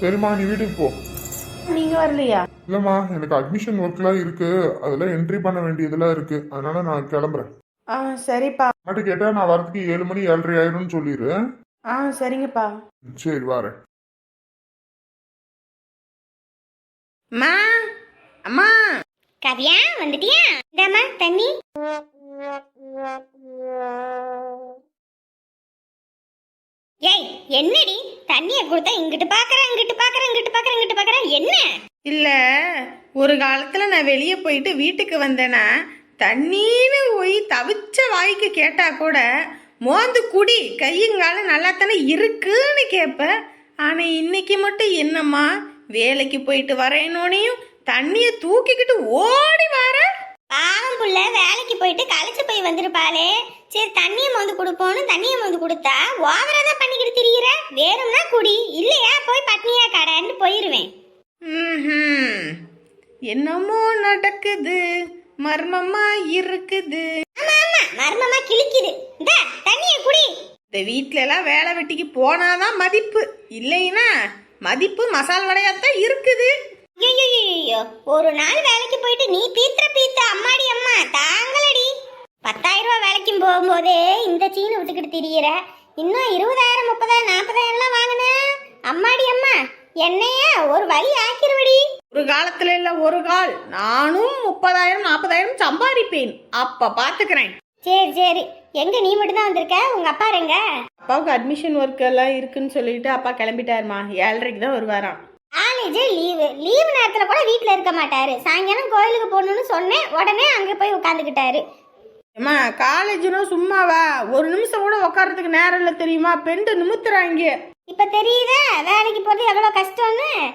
சரிம்மா நீ வீட்டுக்கு போ. நீங்க வரலையா? இல்லைம்மா எனக்கு அட்மிஷன் ஒர்க்லாம் இருக்கு. அதெல்லாம் என்ட்ரி பண்ண வேண்டியதெல்லாம் இருக்கு. அதனால நான் கிளம்புறேன். ஆ சரிப்பா. அம்மாட்ட கேட்டா நான் வரதுக்கு ஏழு மணி ஏழரை ஆயிரும்னு சொல்லிடு ஆ சரிங்கப்பா. சரி வரேன். அம்மா அம்மா. கவியா வந்துட்டியா? இந்தாம்மா தண்ணி. ஏய் என்னடி? தண்ணிய கொடுத்தா இங்கிட்டு பாக்குறேன் இங்கிட்டு பாக்குறேன் இங்கிட்டு பாக்குறேன் இங்கிட்டு பாக்குறேன் என்ன? இல்ல ஒரு காலத்துல நான் வெளியே போயிட்டு வீட்டுக்கு வந்தேன்னா தண்ணீன்னு போய் தவிச்ச வாய்க்கு கேட்டா கூட மோந்து குடி கையுங்கால நல்லா தானே இருக்குன்னு கேட்பேன் ஆனா இன்னைக்கு மட்டும் என்னம்மா வேலைக்கு போயிட்டு வரேனோனையும் தண்ணிய தூக்கிக்கிட்டு ஓடி வர? பாவம் புள்ள வேலைக்கு போயிட்டு களைச்சு போய் வந்திருப்பாளே. சரி தண்ணியை மோந்து கொடுப்போன்னு தண்ணியை மோந்து கொடுத்தா ஓவரா தான் பண்ணிக்கிட்டு திரியிற? வேணும்னா குடி இல்லையா போய் பட்னியா கடைன்னு போயிருவேன். என்னமோ நடக்குது. மர்மமா இருக்குது. ஆமா ஆமா மர்மமா கிழிக்குது. இந்த தண்ணியை குடி. இந்த வீட்ல எல்லாம் வேலை வெட்டிக்கு போனாதான் மதிப்பு. இல்லைன்னா மதிப்பு மசால் வடையாத்தான் இருக்குது. ஐயோ ஒரு நாள் வேலைக்கு போயிட்டு நீ பீத்திர பீத்த அம்மாடி அம்மா தாங்களடி பத்தாயிரம் ரூபாய் வேலைக்கு போகும்போதே இந்த சீனை விட்டுக்கிட்டு திரியிற. இன்னும் இருபதாயிரம் முப்பதாயிரம் நாற்பதாயிரம்லாம் வாங்கின? அம்மாடி அம்மா என்னைய ஒரு வழி ஆக்கிருவடி. ஒரு காலத்துல இல்ல ஒரு கால். நானும் முப்பதாயிரம் நாற்பதாயிரம் சம்பாதிப்பேன். அப்ப பாத்துக்கிறேன். சரி சரி. எங்க நீ மட்டும் தான் வந்திருக்க? உங்க அப்பா எங்க அப்பாவுக்கு அட்மிஷன் ஒர்க் எல்லாம் இருக்குன்னு சொல்லிட்டு அப்பா கிளம்பிட்டாருமா. ஏழரைக்கு தான் வருவாராம். காலேஜ் லீவு லீவு நேரத்துல கூட வீட்ல இருக்க மாட்டாரு. சாயங்காலம் கோயிலுக்கு போகணும்னு சொன்னேன். உடனே அங்க போய் உட்காந்துக்கிட்டாரு. ஏம்மா காலேஜ்னா சும்மாவா? ஒரு நிமிஷம் கூட உட்கார்றதுக்கு நேரம் இல்லை தெரியுமா? பெண்டு நிமித்துறாங்க. இப்ப தெரியுதா? வேலைக்கு போறது எவ்வளவு கஷ்டம்னு?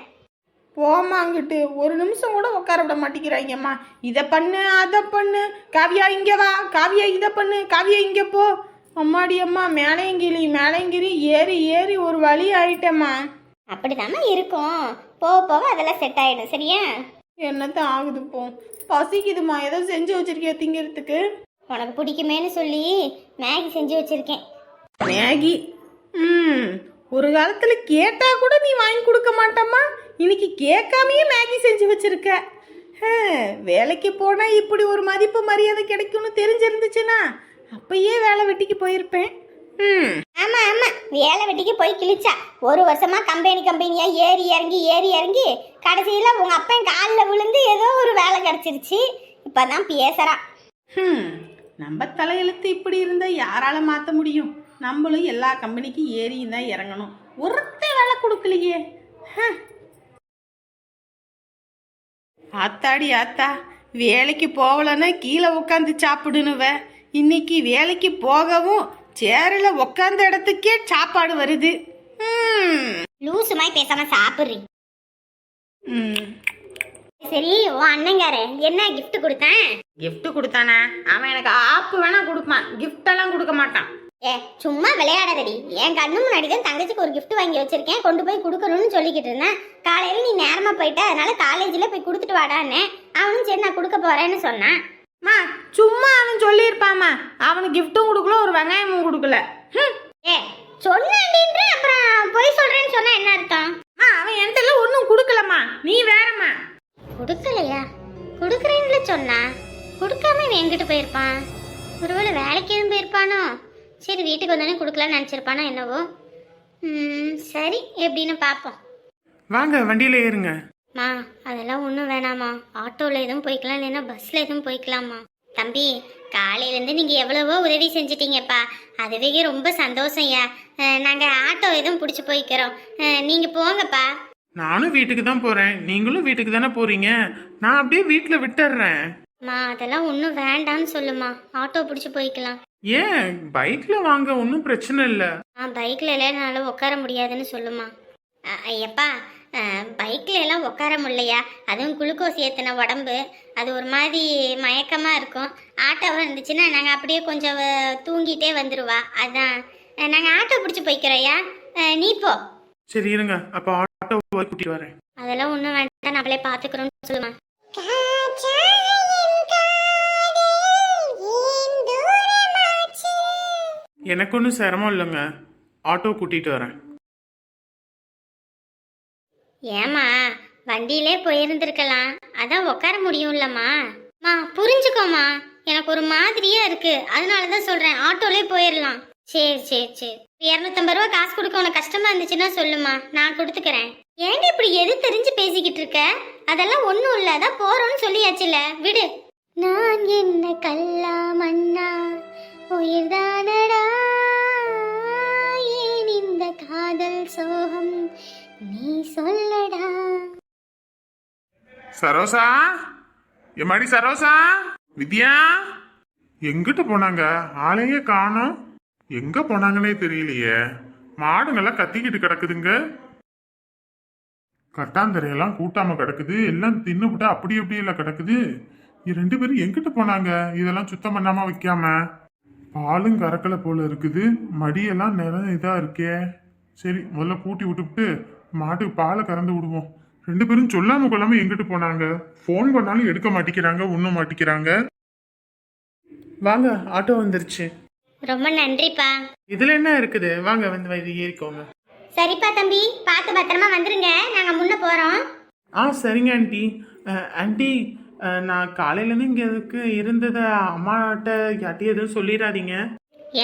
போமா அங்கிட்டு. ஒரு நிமிஷம் கூட உட்கார விட மாட்டேங்கிறாங்கம்மா. இதை பண்ணு அதை பண்ணு. காவியா இங்கே வா. காவியா இதை பண்ணு. காவியா இங்கே போ. அம்மாடி அம்மா. மேலையங்கிரி மேலையங்கிரி ஏறி ஏறி ஒரு வழி ஆயிட்டேம்மா. அப்படிதாம்மா இருக்கும். போக போக அதெல்லாம் செட் ஆயிடும். சரியா? என்னத்த ஆகுது போ. பசிக்குதுமா ஏதோ செஞ்சு வச்சிருக்கியா திங்கிறதுக்கு? உனக்கு பிடிக்குமேன்னு சொல்லி மேகி செஞ்சு வச்சிருக்கேன். மேகி? ம். ஒரு காலத்துல கேட்டா கூட நீ வாங்கி கொடுக்க மாட்டம்மா. இன்னைக்கு கேட்காமயே மேகி செஞ்சு வச்சிருக்க. வேலைக்கு போனா இப்படி ஒரு மதிப்பு மரியாதை கிடைக்கும்னு தெரிஞ்சிருந்துச்சுன்னா அப்பயே வேலை வெட்டிக்கு போயிருப்பேன். ம். ஆமா ஆமா. வேலை வெட்டிக்கு போய் கிழிச்சா. ஒரு வருஷமா கம்பெனி கம்பெனியா ஏறி இறங்கி ஏறி இறங்கி கடைசியில உங்க அப்பன் காலில் விழுந்து ஏதோ ஒரு வேலை கிடைச்சிருச்சு. இப்பதான் பேசுறா. ஹம், நம்ம தலையெழுத்து இப்படி இருந்தா யாரால மாத்த முடியும்? நம்மளும் எல்லா கம்பெனிக்கும் ஏறியும் தான் இறங்கணும். ஒருத்த வேலை கொடுக்கலையே. ஆத்தாடி ஆத்தா. வேலைக்கு போகலன்னா கீழே உட்காந்து சாப்பிடுனுவ. இன்னைக்கு வேலைக்கு போகவும் சேரில் உட்காந்த இடத்துக்கே சாப்பாடு வருது. லூசு மாதிரி பேசாம சாப்பிடுறி. ம். சரி உன் அண்ணங்கார என்ன gift கொடுத்தேன்? Gift கொடுத்தானே? அவன் எனக்கு ஆப்பு வேணா கொடுப்பான். Gift எல்லாம் கொடுக்க மாட்டான். ஏ சும்மா விளையாடாதடி. என் கண்ணு முன்னாடி தான் தங்கச்சிக்கு ஒரு gift வாங்கி வச்சிருக்கேன். கொண்டு போய் கொடுக்கணும்னு சொல்லிக்கிட்டு இருந்தேன். காலையில நீ நேரமா போயிட்ட. அதனால காலேஜ்ல போய் கொடுத்துட்டு வாடான்னு. அவனும் சரி நான் கொடுக்க போறேன்னு சொன்னான். மா சும்மா அவன் சொல்லியிருப்பாம்மா. அவனுக்கு கிஃப்ட்டும் கொடுக்கல ஒரு வெங்காயமும் கொடுக்கல. ஏ சொன்னேன்டின்ற அப்புறம் பொய் சொல்றேன்னு சொன்னா என்ன அர்த்தம்? அம்மா அவன் என்கிட்ட ஒன்றும் கொடுக்கலம்மா. நீ வேறம்மா. கொடுக்கலையா? கொடுக்குறேன்ல சொன்னா கொடுக்காம இவன் எங்கிட்டு போயிருப்பான். ஒருவேளை வேலைக்கு எதுவும் போயிருப்பானோ? சரி வீட்டுக்கு வந்தோடனே கொடுக்கலாம்னு நினச்சிருப்பானோ என்னவோ? ம், சரி எப்படின்னு பார்ப்போம். வாங்க வண்டியில ஏறுங்க. மா அதெல்லாம் ஒன்றும் வேணாமா ஆட்டோவில் எதுவும் போய்க்கலாம் இல்லைன்னா பஸ்ஸில் எதுவும் போய்க்கலாமா தம்பி காலையிலேருந்து நீங்கள் எவ்வளவோ உதவி செஞ்சிட்டீங்கப்பா. அதுவே ரொம்ப சந்தோஷம்யா நாங்கள் ஆட்டோ எதுவும் பிடிச்சி போய்க்கிறோம். நீங்கள் போங்கப்பா. நானும் வீட்டுக்கு தான் போறேன். நீங்களும் வீட்டுக்கு தானே போறீங்க? நான் அப்படியே வீட்டுல விட்டுறேன். மா அதெல்லாம் ஒன்றும் வேண்டான்னு சொல்லுமா ஆட்டோ பிடிச்சி போய்க்கலாம். ஏன்? பைக்ல வாங்க ஒன்றும் பிரச்சனை இல்லை. ஆ பைக்கில் எல்லாம் என்னால் உட்கார முடியாதுன்னு சொல்லுமா ஐயப்பா பைக்கில் எல்லாம் உட்கார முடியலையா? அதுவும் குளுக்கோஸ் ஏற்றின உடம்பு. அது ஒரு மாதிரி மயக்கமாக இருக்கும். ஆட்டோவாக இருந்துச்சுன்னா நாங்கள் அப்படியே கொஞ்சம் தூங்கிட்டே வந்துடுவா அதான். நாங்கள் ஆட்டோ பிடிச்சி போய்க்கிறோயா நீ போ. சரி இருங்க. அப்ப ஆட்டோ கூட்டிட்டு வரேன். அதெல்லாம் ஒன்றும் வேண்டாம். நம்மளே பார்த்துக்கிறோன்னு சொல்லுமா. எனக்கு ஒன்றும் சிரமம் இல்லைங்க. ஆட்டோ கூட்டிட்டு வரேன். ஏமா வண்டியிலே போயிருந்திருக்கலாம். அதான் உட்கார முடியும்லம்மா. மா புரிஞ்சுக்கோமா எனக்கு ஒரு மாதிரியா இருக்கு. அதனால தான் சொல்றேன். ஆட்டோலே போயிடலாம் சரி சரி சரி. இரநூத்தம்பது ரூபா காசு கொடுக்க உனக்கு கஷ்டமா இருந்துச்சுன்னா சொல்லுமா நான் கொடுத்துக்கிறேன். ஏன்டி இப்படி எது தெரிஞ்சு பேசிக்கிட்டு இருக்க? அதெல்லாம் ஒன்றும் இல்லை. அதான் போறோம்னு சொல்லியாச்சுல விடு. நான் என்ன கல்லா மண்ணா உயிர்தானடா ஏன் இந்த காதல் சோகம்? சொல்லடா. சரோசா? எம்மாடி சரோசா? வித்யா எங்கிட்டு போனாங்க? ஆளையே காணோம். எங்க போனாங்கன்னே தெரியலையே. மாடுங்கெல்லாம் கத்திக்கிட்டு கிடக்குதுங்க. கட்டாந்தரையெல்லாம் கூட்டாம கிடக்குது. எல்லாம் தின்னுபிட்டா அப்படி அப்படி எல்லாம் கிடக்குது. ரெண்டு பேரும் எங்கிட்டு போனாங்க? இதெல்லாம் சுத்தம் பண்ணாம வைக்காம. பாலும் கறக்கலை போல இருக்குது. மடியெல்லாம் நிறைய இதாக இருக்கே. சரி முதல்ல கூட்டி விட்டுவிட்டு மாட்டுக்கு பாலை கறந்து விடுவோம். ரெண்டு பேரும் சொல்லாம கொள்ளாம எங்கிட்டு போனாங்க? ஃபோன் பண்ணாலும் எடுக்க மாட்டேங்கிறாங்க ஒன்றும் மாட்டேங்கிறாங்க வாங்க ஆட்டோ வந்துருச்சு. ரொம்ப நன்றிப்பா. இதுல என்ன இருக்குது? வாங்க வந்து இது ஏறிக்கோங்க. சரிப்பா தம்பி பார்த்து பத்திரமா வந்துருங்க. நாங்க முன்ன போறோம். ஆ சரிங்க ஆண்டி. ஆண்டி நான் காலையிலேருந்து இங்கே எதுக்கு இருந்ததை அம்மாட்ட யார்ட்டையும் எதுவும் சொல்லிடாதீங்க.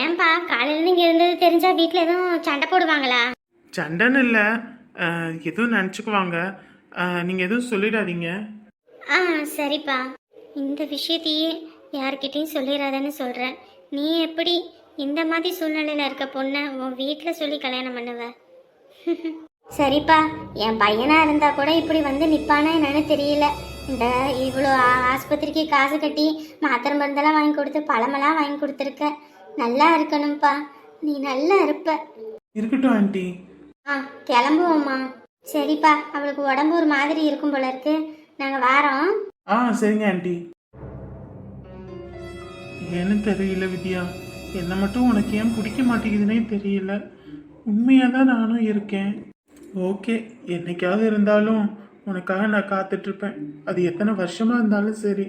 ஏன்பா காலையில நீங்க இருந்தது தெரிஞ்சா வீட்ல எதுவும் சண்டை போடுவாங்களா? சண்டைன்னு இல்லை. எதுவும் நினச்சிக்குவாங்க. நீங்கள் எதுவும் சொல்லிடாதீங்க. ஆ சரிப்பா. இந்த விஷயத்தையே யார்கிட்டயும் சொல்லிடாதன்னு சொல்கிறேன் நீ எப்படி இந்த மாதிரி சூழ்நிலையில் இருக்க பொண்ணை உன் வீட்டில் சொல்லி கல்யாணம் பண்ணுவ? சரிப்பா. என் பையனாக இருந்தால் கூட இப்படி வந்து நிற்பானா என்னன்னு தெரியல. இந்த இவ்வளோ ஆஸ்பத்திரிக்கு காசு கட்டி மாத்திரை மருந்தெல்லாம் வாங்கி கொடுத்து பழமெல்லாம் வாங்கி கொடுத்துருக்க. நல்லா இருக்கணும்ப்பா. நீ நல்லா இருப்ப. இருக்கட்டும் ஆண்டி. ஆ கிளம்புவோம்மா. சரிப்பா அவளுக்கு உடம்பு ஒரு மாதிரி இருக்கும் போல இருக்கு. நாங்கள் வாரோம். ஆ சரிங்க ஆண்டி. ஏன்னு தெரியல வித்யா. என்னை மட்டும் உனக்கு ஏன் பிடிக்க மாட்டேங்குதுன்னே தெரியல. உண்மையாக தான் நானும் இருக்கேன். ஓகே என்னைக்காவது இருந்தாலும் உனக்காக நான் காத்துட்ருப்பேன். அது எத்தனை வருஷமாக இருந்தாலும் சரி.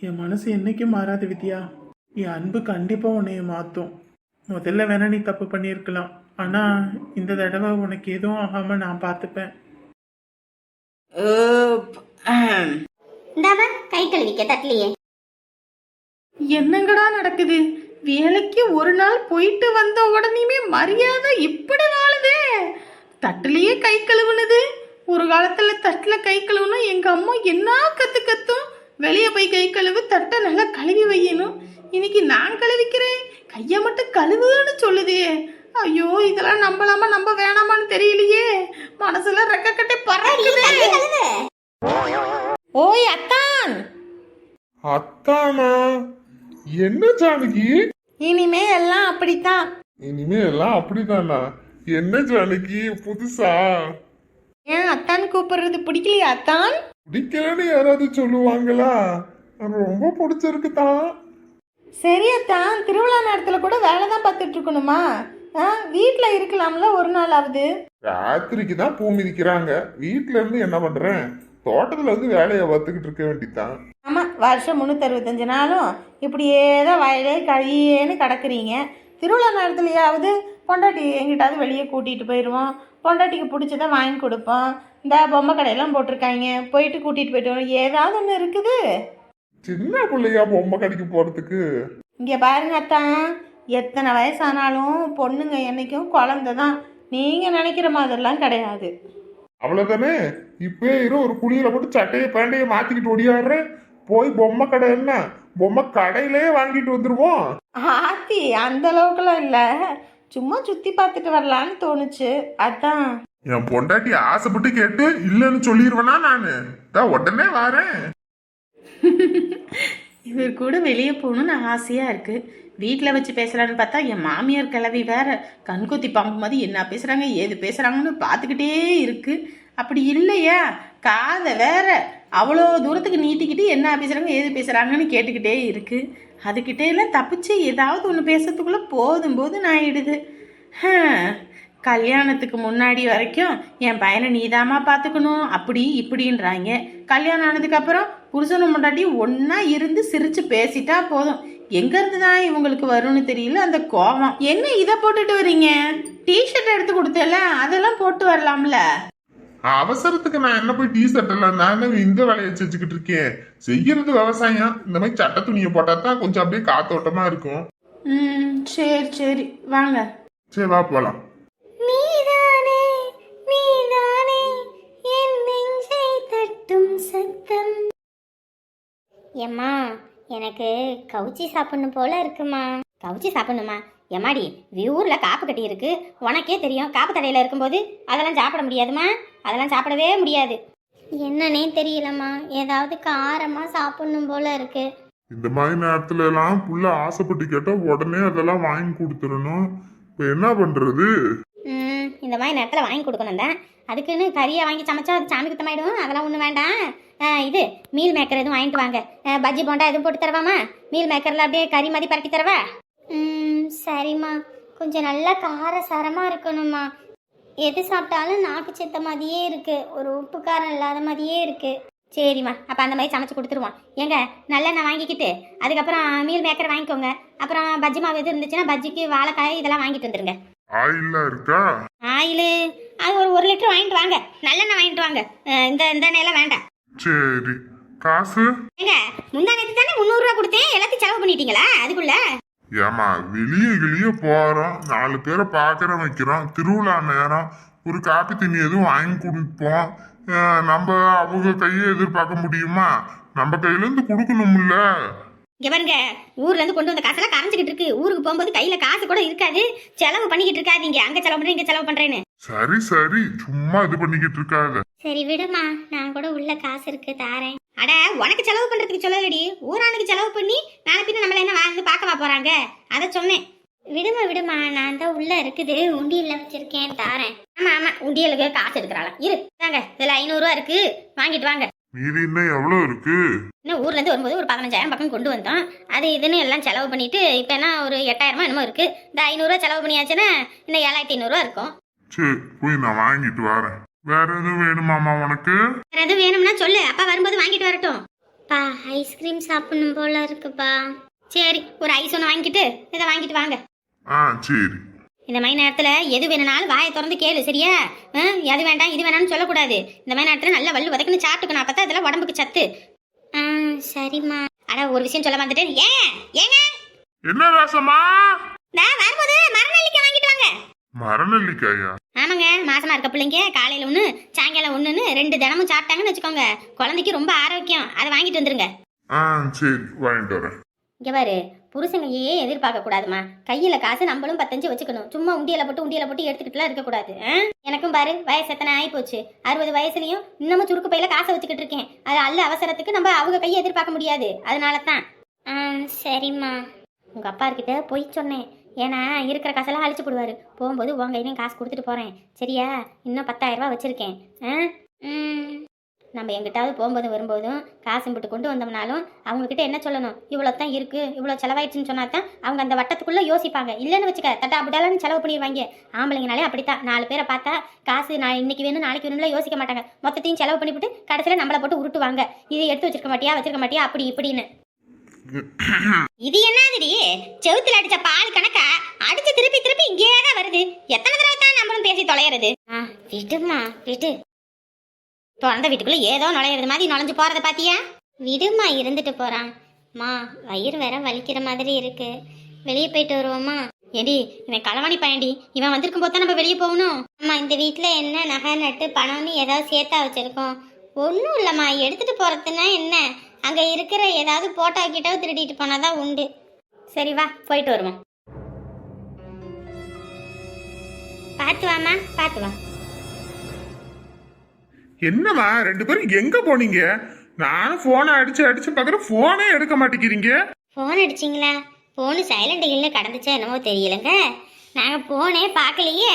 என் மனசு என்றைக்கும் மாறாது வித்யா. என் அன்பு கண்டிப்பாக உன்னைய மாற்றும் முதல்ல வேணா நீ தப்பு பண்ணியிருக்கலாம். ஆனால் இந்த தடவை உனக்கு எதுவும் ஆகாமல் நான் பார்த்துப்பேன். இந்தாவ கை கழுவிக்க தட்டலையே. என்னங்கடா நடக்குது? வேலைக்கு ஒரு நாள் போயிட்டு வந்த உடனேயுமே மரியாதை இப்படி வாழுதே. தட்டுலயே கை கழுவுனது? ஒரு காலத்துல தட்டுல கை கழுவுனா எங்க அம்மா என்ன கத்து கத்தும்? வெளியே போய் கை கழுவு தட்டை நல்லா கழுவி வையணும். இன்னைக்கு நான் கழுவிக்கிறேன். கையை மட்டும் கழுவுன்னு சொல்லுதே. ஐயோ இதெல்லாம் நம்பலாமா? நம்ப வேணாமான்னு தெரியலையே. மனசுல ரெக்க கட்டி பறக்குதே. ஓய் அத்தான். அத்தானா? என்ன ஜானகி? இனிமே எல்லாம் அப்படித்தான். இனிமே எல்லாம் அப்படிதானா? என்ன ஜானகி புதுசா? ஏன் அத்தான் கூப்பிடுறது பிடிக்கலையா அத்தான்? பிடிக்கலன்னு யாராவது சொல்லுவாங்களா? ரொம்ப பிடிச்சிருக்கு தான். சரி அத்தான். திருவிழா நேரத்தில் கூட வேலை தான் பார்த்துட்டு இருக்கணுமா? வீட்டில் இருக்கலாம்ல ஒரு நாள் ஆகுது ராத்திரிக்கு தான் பூ மிதிக்கிறாங்க. வீட்ல இருந்து என்ன பண்றேன் தோட்டத்துல வந்து வேலையை பார்த்துக்கிட்டு இருக்க வேண்டியதுதான் ஆமாம் வருஷம் முந்நூற்றறுபத்தஞ்சு நாளும் இப்படியே தான் வயலே கழியேன்னு கிடக்குறீங்க. திருவிழா நேரத்துலையாவது பொண்டாட்டி எங்கிட்டாவது வெளியே கூட்டிகிட்டு போயிடுவோம் பொண்டாட்டிக்கு பிடிச்சதை வாங்கி கொடுப்போம். இந்த பொம்மை கடையெல்லாம் போட்டிருக்காங்க. போயிட்டு கூட்டிகிட்டு போயிட்டு வரோம். ஏதாவது ஒன்று இருக்குது? சின்ன பிள்ளையா பொம்மை கடைக்கு போறதுக்கு? இங்கே பாருங்க அத்தான் எத்தனை வயசானாலும் பொண்ணுங்க என்னைக்கும் குழந்தை தான் நீங்கள் நினைக்கிற மாதிரிலாம் கிடையாது. அவ்வளவுதானே? இப்பே இரு ஒரு குளியில போட்டு சட்டையை பேண்டையை மாத்திக்கிட்டு ஒடியாடுறேன் போய் பொம்மை கடை என்ன? பொம்மை கடையிலே வாங்கிட்டு வந்துருவோம். ஆத்தி அந்த அளவுக்குலாம் இல்லை. சும்மா சுற்றி பார்த்துட்டு வரலான்னு தோணுச்சு. அதான். என் பொண்டாட்டி ஆசைப்பட்டு கேட்டு இல்லைன்னு சொல்லிடுவேனா நானு? தான் உடனே வரேன். இவர் கூட வெளியே போகணும்னு ஆசையாக இருக்குது வீட்டில் வச்சு பேசலான்னு பார்த்தா என் மாமியார் கிளவி வேற. கண்கொத்தி பாம்பு மாதிரி என்ன பேசுகிறாங்க ஏது பேசுகிறாங்கன்னு பார்த்துக்கிட்டே இருக்குது அப்படி இல்லையா? காதை வேற. அவ்வளோ தூரத்துக்கு நீட்டிக்கிட்டு என்ன பேசுகிறாங்க ஏது பேசுகிறாங்கன்னு கேட்டுக்கிட்டே இருக்குது அதுக்கிட்டே எல்லாம் தப்பிச்சு ஏதாவது ஒன்று பேசுறதுக்குள்ளே போதும் போதும் ஆயிடுது கல்யாணத்துக்கு முன்னாடி வரைக்கும் என் பையனை நீதாம்மா பார்த்துக்கணும் அப்படி இப்படின்றாங்க. கல்யாணம் ஆனதுக்கு அப்புறம் புருஷனும் முன்னாடி ஒன்றா இருந்து சிரிச்சு பேசிட்டா போதும். எங்க இருந்து தான் இவங்களுக்கு வரும்னு தெரியல அந்த கோவம். என்ன இதை போட்டுட்டு வரீங்க? டிஷர்ட் எடுத்து கொடுத்தல அதெல்லாம் போட்டு வரலாம்ல. அவசரத்துக்கு நான் என்ன போய் டீ ஷர்ட் எல்லாம் நான் இந்த வேலையை செஞ்சுக்கிட்டு இருக்கேன்? செய்யறது விவசாயம். இந்த மாதிரி சட்ட துணியை போட்டா தான் கொஞ்சம் அப்படியே காத்தோட்டமா இருக்கும். ம் சரி சரி. வாங்க. சரி வா போலாம். ஏம்மா எனக்கு கவுச்சி சாப்பிடணும் போல இருக்குமா? கவுச்சி சாப்பிடணுமா? எம்மாடி ஊர்ல காப்பு கட்டி இருக்கு. உனக்கே தெரியும் காப்பு தடையில இருக்கும்போது அதெல்லாம் சாப்பிட முடியாதுமா? அதெல்லாம் சாப்பிடவே முடியாது. என்னன்னே தெரியலம்மா. ஏதாவது காரமா சாப்பிடணும் போல இருக்கு. இந்த மாதிரி நேரத்துல எல்லாம் புள்ள ஆசைப்பட்டு கேட்டா உடனே அதெல்லாம் வாங்கி கொடுத்துடணும். இப்ப என்ன பண்றது? இந்த மாதிரி நேரத்தில் வாங்கி கொடுக்கணும் தான். அதுக்குன்னு கறியை வாங்கி சமைச்சா அது சாமி குத்தமாயிடும். அதெல்லாம் ஒன்றும் வேண்டாம். இது மீல் மேக்கர் எதுவும் வாங்கிட்டு வாங்க. பஜ்ஜி போண்டா எதுவும் போட்டு தரவாமா? மீல் மேக்கரில் அப்படியே கறி மாதிரி பரட்டி தரவா? ம் சரிம்மா. கொஞ்சம் நல்லா காரசாரமாக இருக்கணும்மா. எது சாப்பிட்டாலும் நாக்கு செத்த மாதிரியே இருக்கு. ஒரு உப்பு காரம் இல்லாத மாதிரியே இருக்கு. சரிம்மா. அப்போ அந்த மாதிரி சமைச்சு கொடுத்துருவோம். ஏங்க நல்லெண்ணெய் வாங்கிக்கிட்டு அதுக்கப்புறம் மீல் மேக்கர் வாங்கிக்கோங்க. அப்புறம் பஜ்ஜி மாவு எது இருந்துச்சுன்னா பஜ்ஜிக்கு வாழைக்காய் இதெல்லாம் வாங்கிட்டு வந்துருங்க. ஆயில்லாம் இருக்கா? ஆயிலு. அது ஒரு ஒரு லிட்டர் வாங்கிட்டு வாங்க. நல்லெண்ணெய் வாங்கிட்டு வாங்க. இந்த இந்த எண்ணெயெல்லாம் வேண்டாம். சரி. காசு? ஏங்க முந்தா நேற்று தானே முந்நூறுரூவா கொடுத்தேன். எல்லாத்தையும் செலவு பண்ணிட்டீங்களா? அதுக்குள்ள? ஏமா வெளியே வெளியே போறோம். நாலு பேரை பாக்குற வைக்கிறோம். திருவிழா நேரம். ஒரு காப்பி தண்ணி எதுவும் வாங்கி கொடுப்போம். நம்ம அவங்க கையை எதிர்பார்க்க முடியுமா? நம்ம கையில இருந்து கொடுக்கணும்ல. இங்க பாருங்க ஊர்ல இருந்து கொண்டு வந்த காசெல்லாம் கரைஞ்சிக்கிட்டு இருக்கு. ஊருக்கு போகும்போது கையில காசு கூட இருக்காது. செலவு பண்ணிக்கிட்டு இருக்காதீங்க. அங்க செலவு பண்றேன் இங்க செலவு பண்றேன்னு. சரி சரி. சும்மா இது பண்ணிக்கிட்டு இருக்காத. சரி விடுமா. நான் கூட உள்ள காசு இருக்கு தாரேன். அட உனக்கு செலவு பண்றதுக்கு சொல்லலடி. ஊரானுக்கு செலவு பண்ணி நாளை பின்ன நம்மள என்ன வந்து பார்க்கவா போறாங்க? அதை சொன்னேன். விடுமா விடுமா. நான் தான் உள்ள இருக்குது. உண்டியல்ல வச்சிருக்கேன் தாரேன். ஆமா ஆமா. உண்டியலுக்கு காசு எடுக்கிறாளா இரு தாங்க இதுல ஐநூறுரூவா இருக்கு. வாங்கிட்டு வாங்க. மீதி இன்னும் எவ்வளவு இருக்கு? இன்னும் ஊர்ல இருந்து வரும்போது ஒரு பதினஞ்சாயிரம் பக்கம் கொண்டு வந்தோம் அது இதுன்னு எல்லாம் செலவு பண்ணிட்டு இப்போ என்ன ஒரு எட்டாயிரமா என்னமோ இருக்கு. இந்த ஐநூறுரூவா செலவு பண்ணியாச்சுன்னா இன்னும் ஏழாயிரத்தி ஐநூறுரூவா இருக்கும். சரி போய் நான் வாங்கிட்டு வரேன். வேற எதுவும் வேணுமாமா உனக்கு? வேற எதுவும் வேணும்னா சொல்லு. அப்பா வரும்போது வாங்கிட்டு வரட்டும். பா ஐஸ்கிரீம் சாப்பிடணும் போல இருக்குப்பா. சரி ஒரு ஐஸ் ஒன்று வாங்கிட்டு இதை வாங்கிட்டு வாங்க. ஆ சரி. இந்த மாதிரி நேரத்தில் எது வேணும்னாலும் வாயை திறந்து கேளு சரியா? எது வேண்டாம் இது வேணாம்னு சொல்லக்கூடாது. இந்த மாதிரி நேரத்தில் நல்ல வல்லு வதக்குன்னு சாப்பிட்டுக்கணும். அப்போ தான் இதெல்லாம் உடம்புக்கு சத்து. ஆ சரிம்மா. அட ஒரு விஷயம் சொல்ல வந்துட்டேன் ஏன்? ஏங்க? என்ன ராசமா நான் வரும்போது மரநெல்லிக்காய் மரநெல்லிக்காயா? ஆமாங்க மாசமா இருக்க பிள்ளைங்க காலையில ஒன்று சாயங்காலம் ஒன்றுன்னு ரெண்டு தினமும் சாப்பிட்டாங்கன்னு வச்சுக்கோங்க. குழந்தைக்கு ரொம்ப ஆரோக்கியம். அதை வாங்கிட்டு வந்துருங்க. ஆ சரி வாங்கிட்டு வரேன். இங்க பாரு புருஷங்கையே எதிர்பார்க்க கூடாதுமா. கையில காசு நம்மளும் பத்தஞ்சு வச்சுக்கணும். சும்மா உண்டியல போட்டு உண்டியல போட்டு எடுத்துக்கிட்டுலாம் இருக்கக்கூடாது? எனக்கும் பாரு வயசு எத்தனை ஆகி போச்சு அறுபது வயசுலயும் இன்னமும் சுருக்கு பையில காசை வச்சுக்கிட்டு இருக்கேன். அது அல்ல அவசரத்துக்கு நம்ம அவங்க கையை எதிர்பார்க்க முடியாது. அதனால தான் சரிம்மா. உங்க அப்பா கிட்ட போய் சொன்னேன். ஏன்னா இருக்கிற காசெல்லாம் அழிச்சு போடுவாரு. போகும்போது உங்க கையிலையும் காசு கொடுத்துட்டு போறேன். சரியா? இன்னும் பத்தாயிரம் ரூபாய் வச்சிருக்கேன். ஆ? நம்ம எங்கிட்டாவது போகும்போது வரும்போதும் காசு போட்டு கொண்டு வந்தோம்னாலும் அவங்கக்கிட்ட என்ன சொல்லணும்? இவ்வளோ தான் இருக்கு. இவ்வளோ செலவாயிடுச்சுன்னு சொன்னா தான் அவங்க அந்த வட்டத்துக்குள்ளே யோசிப்பாங்க. இல்லைன்னு வச்சுக்க தட்டா அப்படிலாம் செலவு பண்ணிடுவாங்க. ஆம்பளைங்கனாலே அப்படித்தான். நாலு பேரை பார்த்தா காசு நான் இன்னைக்கு வேணும் நாளைக்கு வேணும்ல யோசிக்க மாட்டாங்க. மொத்தத்தையும் செலவு பண்ணிவிட்டு கடைசியில் நம்மளை போட்டு உருட்டுவாங்க. இது எடுத்து வச்சிருக்க மாட்டியா? வச்சிருக்க மாட்டியா? அப்படி இப்படின்னு. இது என்னதுடி? செவுத்துல அடிச்ச பால் கணக்கா அடிச்சு திருப்பி திருப்பி இங்கே தான் வருது. எத்தனை தடவை தான் நம்மளும் பேசி தொலைகிறது விடுமா விடு. பிறந்த வீட்டுக்குள்ள ஏதோ நுழையிறது மாதிரி நுழைஞ்சு போறத பாத்தியா? விடுமா இருந்துட்டு போறான். மா வயிறு வேற வலிக்கிற மாதிரி இருக்கு. வெளியே போயிட்டு வருவோமா? ஏடி இவன் களவாணி பையன்டி இவன் வந்திருக்கும் போது தான் நம்ம வெளியே போகணும். அம்மா இந்த வீட்டில் என்ன நகை நட்டு பணம்னு ஏதாவது சேர்த்தா வச்சிருக்கோம். ஒன்றும் இல்லைம்மா எடுத்துட்டு போறதுன்னா என்ன? அங்கே இருக்கிற ஏதாவது போட்டோ கிட்டோ திருடிட்டு போனாதான் உண்டு. சரி வா போயிட்டு வருவோம். பார்த்து வாம்மா பார்த்து வா. என்னம்மா ரெண்டு பேரும் எங்க போனீங்க? நானும் போனை அடிச்சு அடிச்சு பார்க்குறேன் போனே எடுக்க மாட்டேங்கிறீங்க. ஃபோன் அடிச்சிங்களா? ஃபோனு சைலண்ட் இல்லை கடந்துச்சா என்னமோ தெரியலங்க. நாங்கள் ஃபோனே பார்க்கலையே.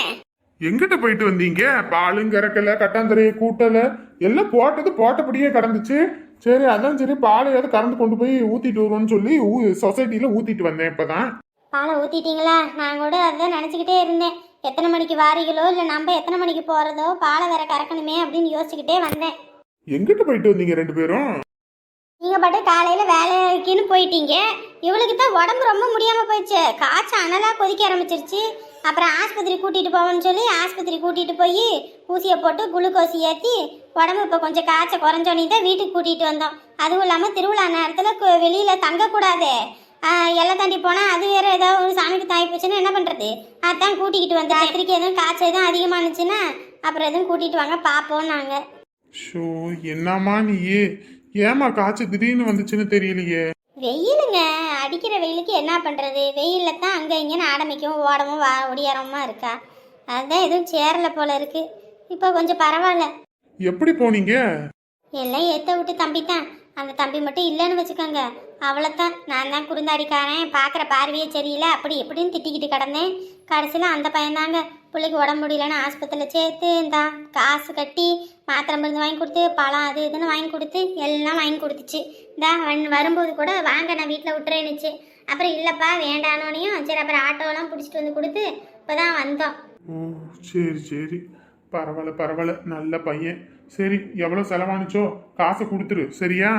எங்கிட்ட போயிட்டு வந்தீங்க? பாலும் கறக்கல கட்டாந்தரையை கூட்டல எல்லாம் போட்டது போட்டபடியே கடந்துச்சு. சரி அதான் சரி பாலையாவது கறந்து கொண்டு போய் ஊத்திட்டு வருவோம்னு சொல்லி சொசைட்டில ஊத்திட்டு வந்தேன் இப்பதான். பாலை ஊற்றிட்டீங்களா நான் கூட அதான் நினச்சிக்கிட்டே இருந்தேன். எத்தனை மணிக்கு வாரீங்களோ இல்லை நம்ம எத்தனை மணிக்கு போகிறதோ பாலை வேற கறக்கணுமே அப்படின்னு யோசிச்சுக்கிட்டே வந்தேன். எங்கிட்ட போயிட்டு வந்தீங்க ரெண்டு பேரும்? நீங்கள் பாட்டு காலையில் வேலைக்குன்னு போயிட்டீங்க. இவளுக்கு தான் உடம்பு ரொம்ப முடியாமல் போயிடுச்சு. காய்ச்சல் அனலாக கொதிக்க ஆரம்பிச்சிருச்சு. அப்புறம் ஆஸ்பத்திரி கூட்டிகிட்டு போவோம்னு சொல்லி ஆஸ்பத்திரி கூட்டிகிட்டு போய் ஊசியை போட்டு குளுக்கோஸ் ஏற்றி உடம்பு இப்போ கொஞ்சம் காய்ச்சல் குறைஞ்சோனே தான் வீட்டுக்கு கூட்டிகிட்டு வந்தோம். அதுவும் இல்லாமல் திருவிழா நேரத்தில் வெளியில் தங்கக்கூடாது. எல்லாம் தாண்டி போனால் அது வேறு ஏதாவது ஒரு சாமிக்கு தாய் போச்சுன்னா என்ன பண்ணுறது அதான் கூட்டிகிட்டு வந்தேன் ராத்திரிக்கு எதுவும் காய்ச்சல் எதுவும் அதிகமானுச்சுன்னா அப்புறம் எதுவும் கூட்டிகிட்டு வாங்க பார்ப்போம் நாங்கள் ஷோ என்னம்மா நீ ஏமா காய்ச்சல் திடீர்னு வந்துச்சுன்னு தெரியலையே? வெயிலுங்க. அடிக்கிற வெயிலுக்கு என்ன பண்ணுறது வெயிலில் தான் அங்கே இங்கேன்னு ஆடமிக்கவும் ஓடவும் வா ஒடியாரமா இருக்கா? அதுதான் எதுவும் சேரல போல இருக்கு. இப்போ கொஞ்சம் பரவாயில்ல. எப்படி போனீங்க? எல்லாம் ஏற்ற விட்டு தம்பி தான் அந்த தம்பி மட்டும் இல்லைன்னு வச்சுக்கோங்க. அவ்வளோத்தான் நான் தான் குறுந்தாடிக்காரன் பார்க்குற பார்வையே சரியில்லை. அப்படி எப்படின்னு திட்டிக்கிட்டு கிடந்தேன். கடைசியில் அந்த பையன்தாங்க. பிள்ளைக்கு உடம்பு முடியலன்னு ஆஸ்பத்திரியில் சேர்த்து இந்த காசு கட்டி மாத்திரை மருந்து வாங்கி கொடுத்து பழம் அது இதுன்னு வாங்கி கொடுத்து எல்லாம் வாங்கி கொடுத்துச்சு. இந்த வரும்போது கூட வாங்க நான் வீட்டில் விட்டுறேன்னுச்சு. அப்புறம் இல்லைப்பா வேண்டானோனையும் சரி அப்புறம் ஆட்டோலாம் பிடிச்சிட்டு வந்து கொடுத்து இப்போ தான் வந்தோம். ஓ சரி சரி. பரவாயில்ல பரவாயில்ல. நல்ல பையன். சரி எவ்வளோ செலவானுச்சோ? காசை கொடுத்துரு. சரியா?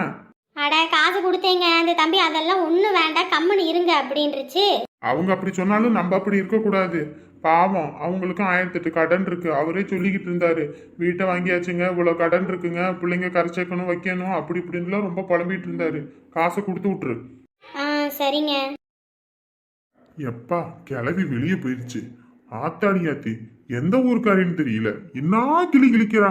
அட காசு கொடுத்தேங்க. அந்த தம்பி அதெல்லாம் ஒன்றும் வேண்டாம். கம்முன்னு இருங்க அப்படின்றுச்சு. அவங்க அப்படி சொன்னாலும் நம்ம அப்படி இருக்கக்கூடாது. பாவம் அவங்களுக்கும் ஆயிரத்தெட்டு கடன் இருக்கு. அவரே சொல்லிக்கிட்டு இருந்தாரு. வீட்டை வாங்கியாச்சுங்க. இவ்வளோ கடன் இருக்குங்க. பிள்ளைங்க கரைச்சேக்கணும் வைக்கணும் அப்படி இப்படின்லாம் ரொம்ப புலம்பிட்டு இருந்தாரு. காசை கொடுத்து விட்டுரு. ஆ சரிங்க. எப்பா கிளவி வெளியே போயிருச்சு. ஆத்தாடி ஆத்தி எந்த ஊருக்காரின்னு தெரியல. என்ன கிளி கிளிக்கிறா?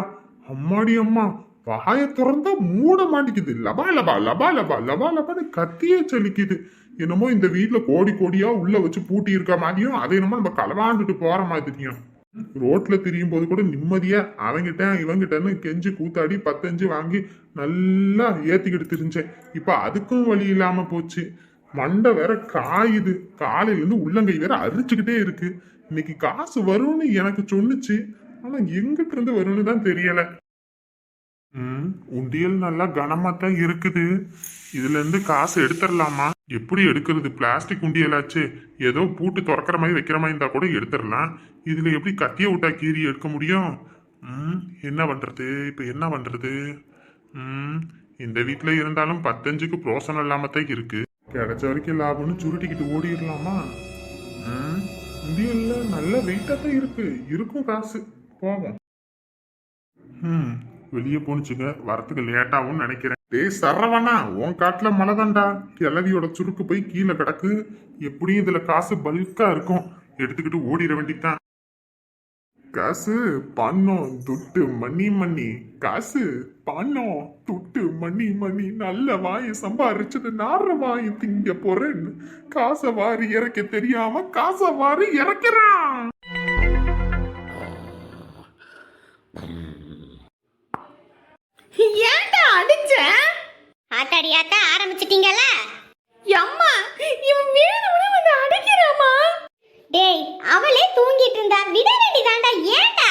அம்மாடி அம்மா வாய திறந்தா மூட மாட்டேங்குது. லபா லபா லபா லபா லபா லபான்னு கத்தியே சலிக்குது. என்னமோ இந்த வீட்டில் கோடி கோடியா உள்ள வச்சு பூட்டி இருக்க மாதிரியும் அதை என்னமோ நம்ம களவாண்டுட்டு போற மாதிரியும். ரோட்ல திரியும் போது கூட நிம்மதியா அவங்கிட்ட இவங்கிட்டன்னு கெஞ்சி கூத்தாடி பத்தஞ்சு வாங்கி நல்லா ஏத்திக்கிட்டு திரிஞ்சேன். இப்ப அதுக்கும் வழி இல்லாம போச்சு. மண்டை வேற காயுது. காலையில இருந்து உள்ளங்கை வேற அரிச்சுக்கிட்டே இருக்கு. இன்னைக்கு காசு வரும்னு எனக்கு சொன்னுச்சு. ஆனா எங்கிட்ட இருந்து வரும்னு தான் தெரியல. ம் உண்டியல் நல்லா கனமா தான் இருக்குது. இதுல இருந்து காசு எடுத்துடலாமா எப்படி எடுக்கிறது? பிளாஸ்டிக் உண்டியலாச்சு. ஏதோ பூட்டு திறக்கிற மாதிரி வைக்கிற மாதிரி இருந்தா கூட எடுத்துடலாம் இதுல எப்படி கத்திய விட்டா கீறி எடுக்க முடியும்? ம் என்ன பண்றது? இப்ப என்ன பண்றது? ம் இந்த வீட்டில் இருந்தாலும் பத்தஞ்சுக்கு பிரோசனம் இல்லாம தான் இருக்கு. கிடைச்ச வரைக்கும் லாபம்னு சுருட்டிக்கிட்டு ஓடிடலாமா ம் உண்டியல்ல நல்ல வெயிட்டா தான் இருக்கு. இருக்கும் காசு. போவோம். ம் வெளியே போனுச்சுங்க வரத்துக்கு லேட்டாகும்னு நினைக்கிறேன். டேய் சரவணா உன் காட்டுல மழை தான்டா. கிளவியோட சுருக்கு போய் கீழே கிடக்கு. எப்படியும் இதுல காசு பல்கா இருக்கும். எடுத்துக்கிட்டு ஓடிட வேண்டித்தான் காசு பணம் துட்டு மணி மணி. காசு பணம் துட்டு மணி மணி. நல்ல வாயை சம்பாரிச்சது நார வாயை திங்க போறேன்னு காசை வாரி இறக்க தெரியாம காசை வாரி இறக்கிறான். ஏன்டா அடிச்ச? ஆத்தாடி ஆத்தா ஆரம்பிச்சிட்டீங்கல்ல? அம்மா இவன் வேணும்னு வந்து அடிக்கிறாமா டேய் அவளே தூங்கிட்டு இருந்தா விட வேண்டியதாண்டா ஏன்டா?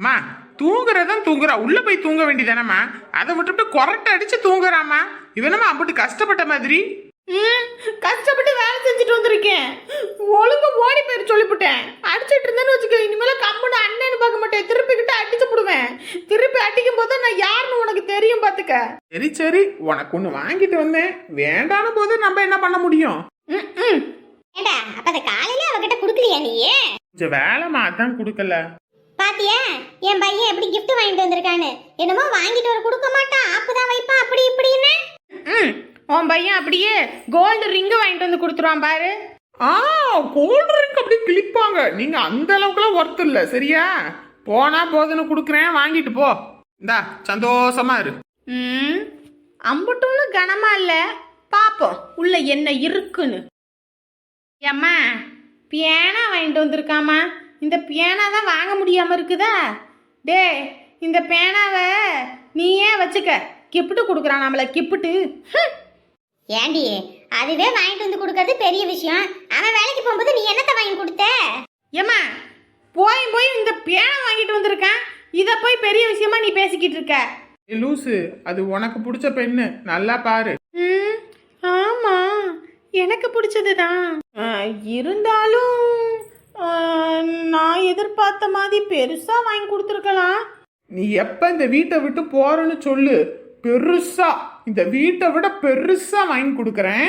அம்மா தூங்குறதான் தூங்குறா. உள்ள போய் தூங்க வேண்டியதானம்மா. அதை விட்டுட்டு கொரட்டை அடிச்சு தூங்குறாம்மா. இவனமா அம்பிட்டு கஷ்டப்பட்ட மாதிரி. ம், கஷ்டப்பட்டு வேலை செஞ்சுட்டு வந்திருக்கேன். ஒழுங்கா ஓடி போயிரு சொல்லிவிட்டேன் அடிச்சிட்டு இருந்தேன்னு வச்சுக்கோ இனிமேல கம்முன்னு அண்ணன்னு பார்க்க மாட்டேன். திருப்பிக்கிட்டு அடிச்சு போடுவேன். திருப்பி அடிக்கும் போது நான் யாருன்னு உனக்கு தெரியும் பாத்துக்க. சரி சரி. உனக்கு ஒன்று வாங்கிட்டு வந்தேன். வேண்டான போது நம்ம என்ன பண்ண முடியும்? ம். ஏண்டா அப்ப அத காலையில அவகிட்ட குடுக்கலையா நீயே? கொஞ்சம் வேலைமா அதான் கொடுக்கல. பாத்தியா என் பையன் எப்படி gift வாங்கிட்டு வந்திருக்கான்னு. என்னமோ வாங்கிட்டு வர கொடுக்க மாட்டான். அப்பதான் வைப்பான். அப்படி இப்படின்னு ம் உன் பையன் அப்படியே கோல்டு ரிங்கு வாங்கிட்டு வந்து கொடுத்துருவான் பாரு. ஆ கோல்ட் ட்ரிங்க் அப்படி கிளிப்பாங்க நீங்க அந்த அளவுக்குலாம் ஒர்த் இல்ல. சரியா? போனா போதுன்னு கொடுக்குறேன். வாங்கிட்டு போ. இந்தா சந்தோஷமா இரு. ம் அம்புட்டும்னு கனமா இல்ல. பாப்போம் உள்ள என்ன இருக்குன்னு. ஏம்மா பியானா வாங்கிட்டு வந்திருக்காமா இந்த பியானா தான் வாங்க முடியாம இருக்குதா? டே இந்த பேனாவை நீயே வச்சுக்க. கிப்பிட்டு கொடுக்குறான் நம்மள. கிப்பிட்டு. ஏண்டி அதுவே வாங்கிட்டு வந்து கொடுக்கறது பெரிய விஷயம். அவன் வேலைக்கு போகும்போது நீ என்னத்த வாங்கி கொடுத்த? ஏம்மா போய் போய் இந்த பேனா வாங்கிட்டு வந்திருக்கான். இதை போய் பெரிய விஷயமா நீ பேசிக்கிட்டு இருக்க. லூசு அது உனக்கு பிடிச்ச பெண்ணு. நல்லா பாரு. ம் ஆமா. எனக்கு பிடிச்சது தான் இருந்தாலும் நான் எதிர்பார்த்த மாதிரி பெருசா வாங்கி கொடுத்துருக்கலாம். நீ எப்ப இந்த வீட்டை விட்டு போறன்னு சொல்லு. பெருசா இந்த வீட்டை விட பெருசா வாங்கி கொடுக்குறேன்.